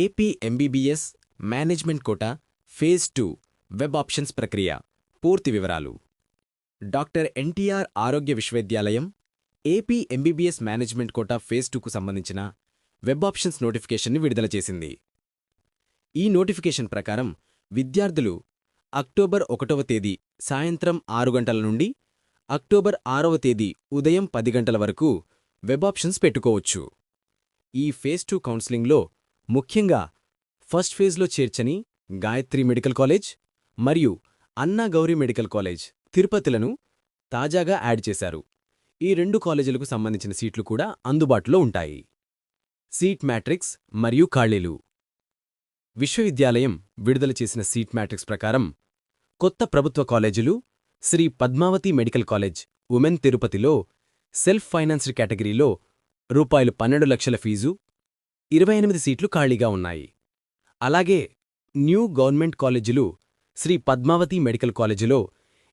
AP MBBS management quota phase two web options ప్రక్రియ పూర్తి వివరాలు డాక్టర్ ఎన్టీఆర్ ఆరోగ్య విశ్వవిద్యాలయం AP MBBS management quota phase టూకు సంబంధించిన వెబ్ ఆప్షన్స్ నోటిఫికేషన్ని విడుదల చేసింది. ఈ నోటిఫికేషన్ ప్రకారం విద్యార్థులు అక్టోబర్ ఒకటవ తేదీ సాయంత్రం ఆరు గంటల నుండి అక్టోబర్ ఆరవ తేదీ ఉదయం పది గంటల వరకు వెబ్ ఆప్షన్స్ పెట్టుకోవచ్చు. ఈ ఫేజ్ టూ కౌన్సిలింగ్లో ముఖ్యంగా ఫస్ట్ ఫేజ్లో చేర్చని గాయత్రి మెడికల్ కాలేజ్ మరియు అన్నా గౌరీ మెడికల్ కాలేజ్ తిరుపతిలను తాజాగా యాడ్ చేశారు. ఈ రెండు కాలేజీలకు సంబంధించిన సీట్లు కూడా అందుబాటులో ఉంటాయి. సీట్ మ్యాట్రిక్స్ మరియు ఖాళీలు. విశ్వవిద్యాలయం విడుదల చేసిన సీట్ మ్యాట్రిక్స్ ప్రకారం కొత్త ప్రభుత్వ కాలేజీలు Sri Padmavathi medical college women తిరుపతిలో సెల్ఫ్ ఫైనాన్స్డ్ కేటగిరీలో రూపాయలు పన్నెండు లక్షల ఫీజు ఇరవై ఎనిమిది సీట్లు ఖాళీగా ఉన్నాయి. అలాగే న్యూ గవర్నమెంట్ కాలేజీలు శ్రీ పద్మావతి మెడికల్ కాలేజీలో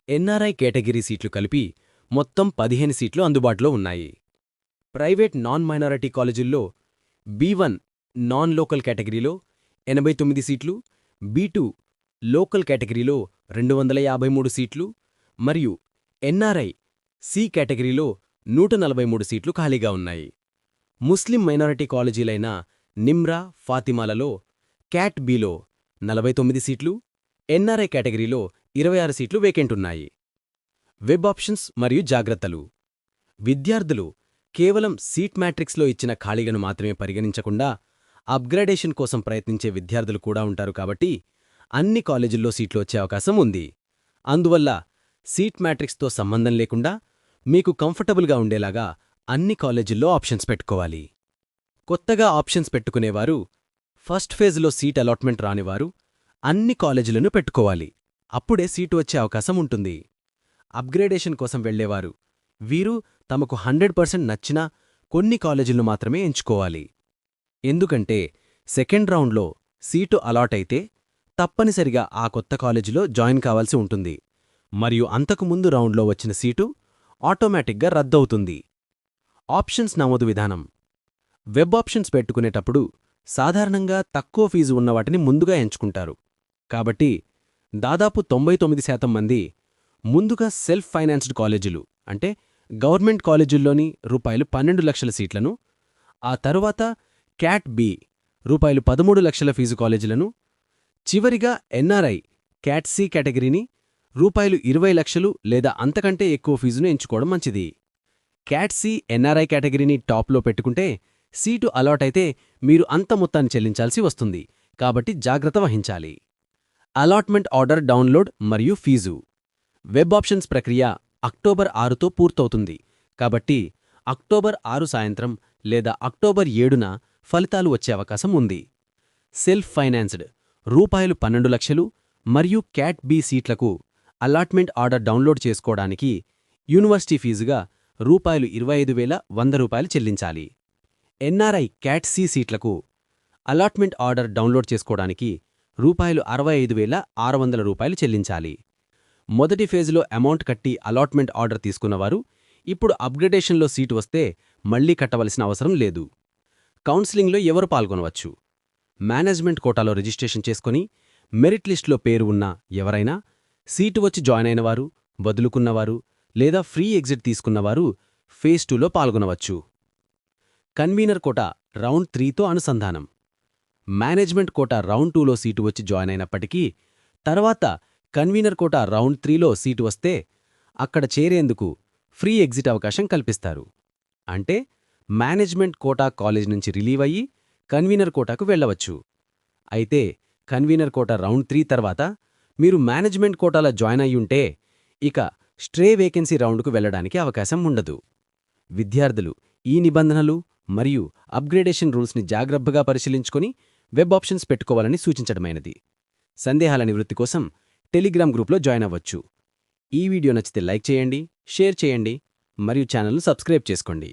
ఎన్ఆర్ఐ కేటగిరీ సీట్లు కలిపి మొత్తం పదిహేను సీట్లు అందుబాటులో ఉన్నాయి. ప్రైవేట్ నాన్ మైనారిటీ కాలేజీల్లో బీ వన్ నాన్ లోకల్ కేటగిరీలో ఎనభై తొమ్మిది సీట్లు బీ టూ లోకల్ కేటగిరీలో రెండు వందల యాభై మూడు సీట్లు మరియు ఎన్ఆర్ఐ సి కేటగిరీలో నూట నలభై మూడు సీట్లు ఖాళీగా ఉన్నాయి. ముస్లిం మైనారిటీ కాలేజీలైన నిమ్రా ఫాతిమాలలో క్యాట్ బీలో నలభై తొమ్మిది సీట్లు ఎన్ఆర్ఐ కేటగిరీలో ఇరవై ఆరు సీట్లు వేకెంటున్నాయి. వెబ్ ఆప్షన్స్ మరియు జాగ్రత్తలు. విద్యార్థులు కేవలం సీట్ మ్యాట్రిక్స్లో ఇచ్చిన ఖాళీలను మాత్రమే పరిగణించకుండా అప్గ్రేడేషన్ కోసం ప్రయత్నించే విద్యార్థులు కూడా ఉంటారు కాబట్టి అన్ని కాలేజీల్లో సీట్లు వచ్చే అవకాశం ఉంది. అందువల్ల సీట్ మ్యాట్రిక్స్తో సంబంధం లేకుండా మీకు కంఫర్టబుల్గా ఉండేలాగా అన్ని కాలేజీల్లో ఆప్షన్స్ పెట్టుకోవాలి. కొత్తగా ఆప్షన్స్ పెట్టుకునేవారు ఫస్ట్ ఫేజ్లో సీట్ అలాట్మెంట్ రానివారు అన్ని కాలేజీలను పెట్టుకోవాలి. అప్పుడే సీటు వచ్చే అవకాశం ఉంటుంది. అప్గ్రేడేషన్ కోసం వెళ్ళేవారు వీరు తమకు హండ్రెడ్ పర్సెంట్ నచ్చిన కొన్ని కాలేజీలను మాత్రమే ఎంచుకోవాలి. ఎందుకంటే సెకండ్ రౌండ్లో సీటు అలాట్ అయితే తప్పనిసరిగా ఆ కొత్త కాలేజీలో జాయిన్ కావాల్సి ఉంటుంది. మరియు అంతకు ముందు రౌండ్లో వచ్చిన సీటు ఆటోమేటిక్గా రద్దవుతుంది. ఆప్షన్స్ నమోదు విధానం. వెబ్ ఆప్షన్స్ పెట్టుకునేటప్పుడు సాధారణంగా తక్కువ ఫీజు ఉన్న వాటిని ముందుగా ఎంచుకుంటారు. కాబట్టి దాదాపు తొంభై తొమ్మిది శాతం మంది ముందుగా సెల్ఫ్ ఫైనాన్స్డ్ కాలేజీలు అంటే గవర్నమెంట్ కాలేజీల్లోని రూపాయలు పన్నెండు లక్షల సీట్లను ఆ తరువాత క్యాట్ బి రూపాయలు పదమూడు లక్షల ఫీజు కాలేజీలను చివరిగా ఎన్ఆర్ఐ క్యాట్ సి కేటగిరీని రూపాయలు ఇరవై లక్షలు లేదా అంతకంటే ఎక్కువ ఫీజును ఎంచుకోవడం మంచిది. క్యాట్ సి ఎన్ఆర్ఐ కేటగిరీని టాప్లో పెట్టుకుంటే సీటు అలాట్ అయితే మీరు అంత మొత్తాన్ని చెల్లించాల్సి వస్తుంది. కాబట్టి జాగ్రత్త వహించాలి. అలాట్మెంట్ ఆర్డర్ డౌన్లోడ్ మరియు ఫీజు. వెబ్ ఆప్షన్స్ ప్రక్రియ అక్టోబర్ ఆరుతో పూర్తవుతుంది. కాబట్టి అక్టోబర్ ఆరు సాయంత్రం లేదా అక్టోబర్ ఏడున ఫలితాలు వచ్చే అవకాశం ఉంది. సెల్ఫ్ ఫైనాన్స్డ్ రూపాయలు పన్నెండు లక్షలు మరియు క్యాట్ బి సీట్లకు అలాట్మెంట్ ఆర్డర్ డౌన్లోడ్ చేసుకోవడానికి యూనివర్సిటీ ఫీజుగా రూపాయలు ఇరవై ఐదు వేల వంద రూపాయలు చెల్లించాలి. ఎన్ఆర్ఐ క్యాట్ సి సీట్లకు అలాట్మెంట్ ఆర్డర్ డౌన్లోడ్ చేసుకోవడానికి రూపాయలు అరవై ఐదు వేల ఆరు వందల రూపాయలు చెల్లించాలి. మొదటి ఫేజ్లో అమౌంట్ కట్టి అలాట్మెంట్ ఆర్డర్ తీసుకున్నవారు ఇప్పుడు అప్గ్రేడేషన్లో సీటు వస్తే మళ్ళీ కట్టవలసిన అవసరం లేదు. కౌన్సిలింగ్లో ఎవరు పాల్గొనవచ్చు? మేనేజ్మెంట్ కోటాలో రిజిస్ట్రేషన్ చేసుకుని మెరిట్ లిస్టులో పేరు ఉన్న ఎవరైనా సీటు వచ్చి జాయిన్ అయినవారు వదులుకున్నవారు లేదా ఫ్రీ ఎగ్జిట్ తీసుకున్నవారు ఫేజ్ టూలో పాల్గొనవచ్చు. కన్వీనర్ కోట రౌండ్ త్రీతో అనుసంధానం. మేనేజ్మెంట్ కోట రౌండ్ టూలో సీటు వచ్చి జాయిన్ అయినప్పటికీ తర్వాత కన్వీనర్ కోట రౌండ్ త్రీలో సీటు వస్తే అక్కడ చేరేందుకు ఫ్రీ ఎగ్జిట్ అవకాశం కల్పిస్తారు. అంటే మేనేజ్మెంట్ కోటా కాలేజ్ నుంచి రిలీవ్ అయ్యి కన్వీనర్ కోటాకు వెళ్ళవచ్చు. అయితే కన్వీనర్ కోట రౌండ్ త్రీ తర్వాత మీరు మేనేజ్మెంట్ కోటాలో జాయిన్ అయ్యుంటే ఇక స్ట్రే వేకెన్సీ రౌండ్కు వెళ్ళడానికి అవకాశం ఉండదు. విద్యార్థులు ఈ నిబంధనలు మరియు అప్గ్రేడేషన్ రూల్స్ని జాగ్రత్తగా పరిశీలించుకొని వెబ్ ఆప్షన్స్ పెట్టుకోవాలని సూచించడమైనది. సందేహాల నివృత్తి కోసం టెలిగ్రామ్ గ్రూప్లో జాయిన్ అవ్వచ్చు. ఈ వీడియో నచ్చితే లైక్ చేయండి షేర్ చేయండి మరియు ఛానల్ను సబ్స్క్రైబ్ చేసుకోండి.